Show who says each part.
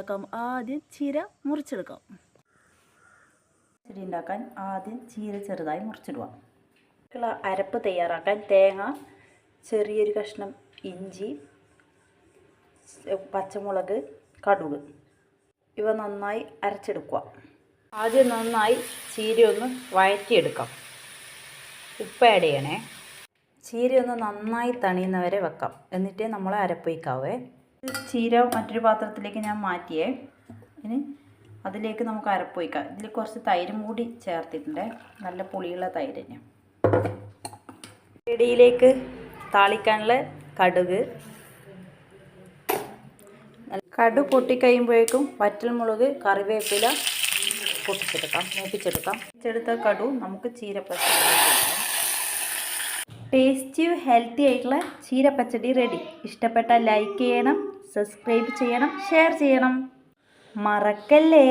Speaker 1: ഉണ്ടാക്കാം ആദ്യം ചീര മുറിച്ചെടുക്കാം. പച്ചടി ഉണ്ടാക്കാൻ ആദ്യം ചീര ചെറുതായി മുറിച്ചിടുക. അരപ്പ് തയ്യാറാക്കാൻ തേങ്ങ ചെറിയൊരു കഷ്ണം ഇഞ്ചി പച്ചമുളക് കടുക് ഇവ നന്നായി അരച്ചെടുക്കുക. ആദ്യം നന്നായി ചീര ഒന്ന് വഴറ്റിയെടുക്കാം. ഉപ്പ് ആഡ് ചെയ്യണേ. ചീര ഒന്ന് നന്നായി തണിയുന്നവരെ വെക്കാം. എന്നിട്ടേ നമ്മൾ അരപ്പൊയ്ക്കാവേ ചീര മറ്റൊരു പാത്രത്തിലേക്ക് ഞാൻ മാറ്റിയേ. ഇനി അതിലേക്ക് നമുക്ക് അരപ്പൊയ്ക്കാം ഇതിൽ കുറച്ച് തൈരും കൂടി ചേർത്തിട്ടുണ്ട്. നല്ല പുളിയുള്ള തൈര് ഞാൻ ഇടിയിലേക്ക് താളിക്കാനുള്ള കടുക്. കടു പൊട്ടിക്കഴിയുമ്പോഴേക്കും വറ്റൽമുളക് കറിവേപ്പില പൊട്ടിച്ചെടുക്കാം മൂപ്പിച്ചെടുക്കാം. പൊട്ടിച്ചെടുത്ത കടു നമുക്ക് ചീരപ്പച്ചടി ടേസ്റ്റി ഹെൽത്തി ആയിട്ടുള്ള ചീരപ്പച്ചടി റെഡി. ഇഷ്ടപ്പെട്ട ലൈക്ക് ചെയ്യണം. സബ്സ്ക്രൈബ് ചെയ്യണം ഷെയർ ചെയ്യണം. മറക്കല്ലേ?